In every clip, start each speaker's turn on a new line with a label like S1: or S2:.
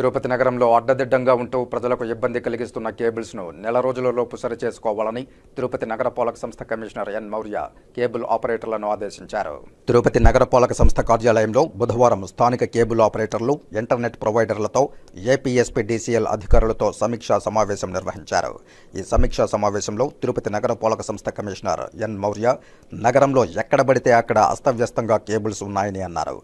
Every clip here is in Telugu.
S1: తిరుపతి నగరంలో అడ్డదిడ్డంగా ఉంటూ ప్రజలకు ఇబ్బంది కలిగిస్తున్న కేబుల్స్ను నెల రోజులలోపు సరిచేసుకోవాలని తిరుపతి నగరపాలక సంస్థ కమిషనర్ ఎన్ మౌర్య కేబుల్ ఆపరేటర్లను ఆదేశించారు. తిరుపతి నగరపాలక సంస్థ కార్యాలయంలో బుధవారం స్థానిక కేబుల్ ఆపరేటర్లు ఇంటర్నెట్ ప్రొవైడర్లతో ఏపీఎస్పీడీసీఎల్ అధికారులతో సమీక్షా సమావేశం నిర్వహించారు. ఈ సమీక్షా సమావేశంలో తిరుపతి నగరపాలక సంస్థ కమిషనర్ ఎన్ మౌర్య నగరంలో ఎక్కడ పడితే అక్కడ అస్తవ్యస్తంగా కేబుల్స్ ఉన్నాయని అన్నారు.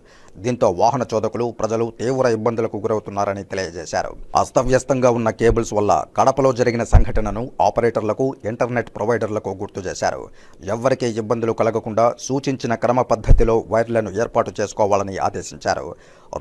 S1: దీంతో వాహన చోదకులు ప్రజలు తీవ్ర ఇబ్బందులకు గురవుతున్నారని తెలియజేశారు. అస్తవ్యస్తంగా ఉన్న కేబుల్స్ వల్ల కడపలో జరిగిన సంఘటనను ఆపరేటర్లకు ఇంటర్నెట్ ప్రొవైడర్లకు గుర్తు చేశారు. ఎవ్వరికీ ఇబ్బందులు కలగకుండా సూచించిన క్రమ పద్ధతిలో వైర్లను ఏర్పాటు చేసుకోవాలని ఆదేశించారు.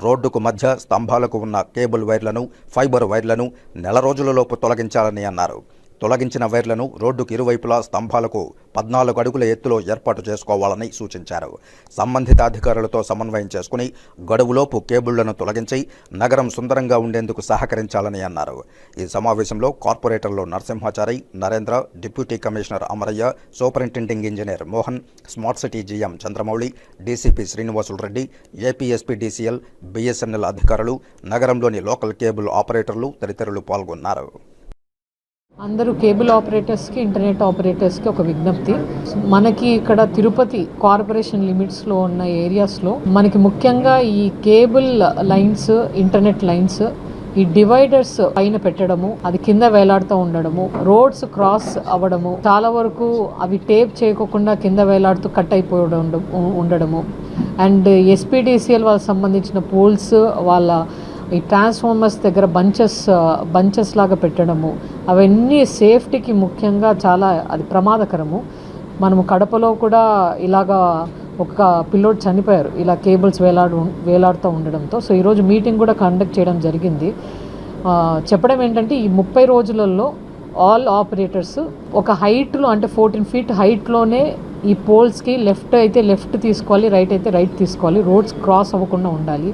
S1: రోడ్డుకు మధ్య స్తంభాలకు ఉన్న కేబుల్ వైర్లను ఫైబర్ వైర్లను నెల రోజులలోపు తొలగించాలని అన్నారు. తొలగించిన వైర్లను రోడ్డుకు ఇరువైపులా స్తంభాలకు పద్నాలుగు అడుగుల ఎత్తులో ఏర్పాటు చేసుకోవాలని సూచించారు. సంబంధిత అధికారులతో సమన్వయం చేసుకుని గడువులోపు కేబుళ్ళను తొలగించి నగరం సుందరంగా ఉండేందుకు సహకరించాలని అన్నారు. ఈ సమావేశంలో కార్పొరేటర్లు Narasimhachari Narendra deputy commissioner Amarayya superintending engineer Mohan smart city GM Chandramouli DCP Srinivasulu Reddy APSP DCL BSNL అధికారులు నగరంలోని లోకల్ కేబుల్ ఆపరేటర్లు తదితరులు పాల్గొన్నారు.
S2: అందరూ కేబుల్ ఆపరేటర్స్కి ఇంటర్నెట్ ఆపరేటర్స్కి ఒక విజ్ఞప్తి. మనకి ఇక్కడ తిరుపతి కార్పొరేషన్ లిమిట్స్లో ఉన్న ఏరియాస్లో మనకి ముఖ్యంగా ఈ కేబుల్ లైన్స్ ఇంటర్నెట్ లైన్స్ ఈ డివైడర్స్ పైన పెట్టడము అది కింద వేలాడుతూ ఉండడము రోడ్స్ క్రాస్ అవ్వడము చాలా వరకు అవి టేప్ చేయకోకుండా కింద వేలాడుతూ కట్ అయిపోవడం ఉండడము. అండ్ ఎస్పీడీసీఎల్ వాళ్ళకి సంబంధించిన పోల్స్ వాళ్ళ ఈ ట్రాన్స్ఫార్మర్స్ దగ్గర బంచెస్ బంచెస్ లాగా పెట్టడము. అవన్నీ సేఫ్టీకి ముఖ్యంగా చాలా అది ప్రమాదకరము. మనము కడపలో కూడా ఇలాగా ఒక పిల్లోడు చనిపోయారు. ఇలా కేబుల్స్ వేలాడు వేలాడుతూ ఉండడంతో. సో ఈరోజు మీటింగ్ కూడా కండక్ట్ చేయడం జరిగింది. చెప్పడం ఏంటంటే ఈ ముప్పై రోజులలో ఆల్ ఆపరేటర్స్ ఒక హైట్లో అంటే ఫోర్టీన్ ఫీట్ హైట్లోనే ఈ పోల్స్కి లెఫ్ట్ అయితే లెఫ్ట్ తీసుకోవాలి రైట్ అయితే రైట్ తీసుకోవాలి. రోడ్స్ క్రాస్ అవ్వకుండా ఉండాలి.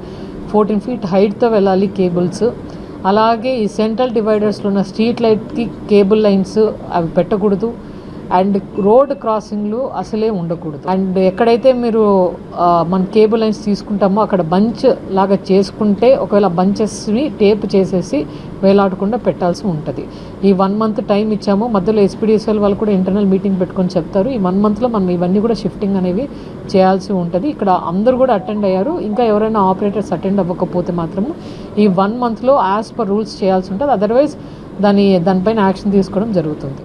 S2: ఫోర్టీన్ ఫీట్ హైట్తో వెళ్ళాలి కేబుల్స్. అలాగే ఈ సెంట్రల్ డివైడర్స్లో ఉన్న స్ట్రీట్ లైట్కి కేబుల్ లైన్స్ అవి పెట్టకూడదు. అండ్ రోడ్ క్రాసింగ్లు అసలే ఉండకూడదు. అండ్ ఎక్కడైతే మీరు మన కేబుల్ లైన్స్ తీసుకుంటామో అక్కడ బంచ్ లాగా చేసుకుంటే ఒకవేళ బంచెస్ని టేప్ చేసేసి వేలాడకుండా పెట్టాల్సి ఉంటుంది. ఈ వన్ మంత్ టైం ఇచ్చాము. మధ్యలో ఎస్పీడీసీఎల్ వాళ్ళు కూడా ఇంటర్నల్ మీటింగ్ పెట్టుకొని చెప్తారు. ఈ వన్ మంత్లో మనం ఇవన్నీ కూడా షిఫ్టింగ్ అనేవి చేయాల్సి ఉంటుంది. ఇక్కడ అందరూ కూడా అటెండ్ అయ్యారు. ఇంకా ఎవరైనా ఆపరేటర్స్ అటెండ్ అవ్వకపోతే మాత్రము ఈ వన్ మంత్లో యాజ్ పర్ రూల్స్ చేయాల్సి ఉంటుంది. అదర్వైజ్ దాని దానిపైన యాక్షన్ తీసుకోవడం జరుగుతుంది.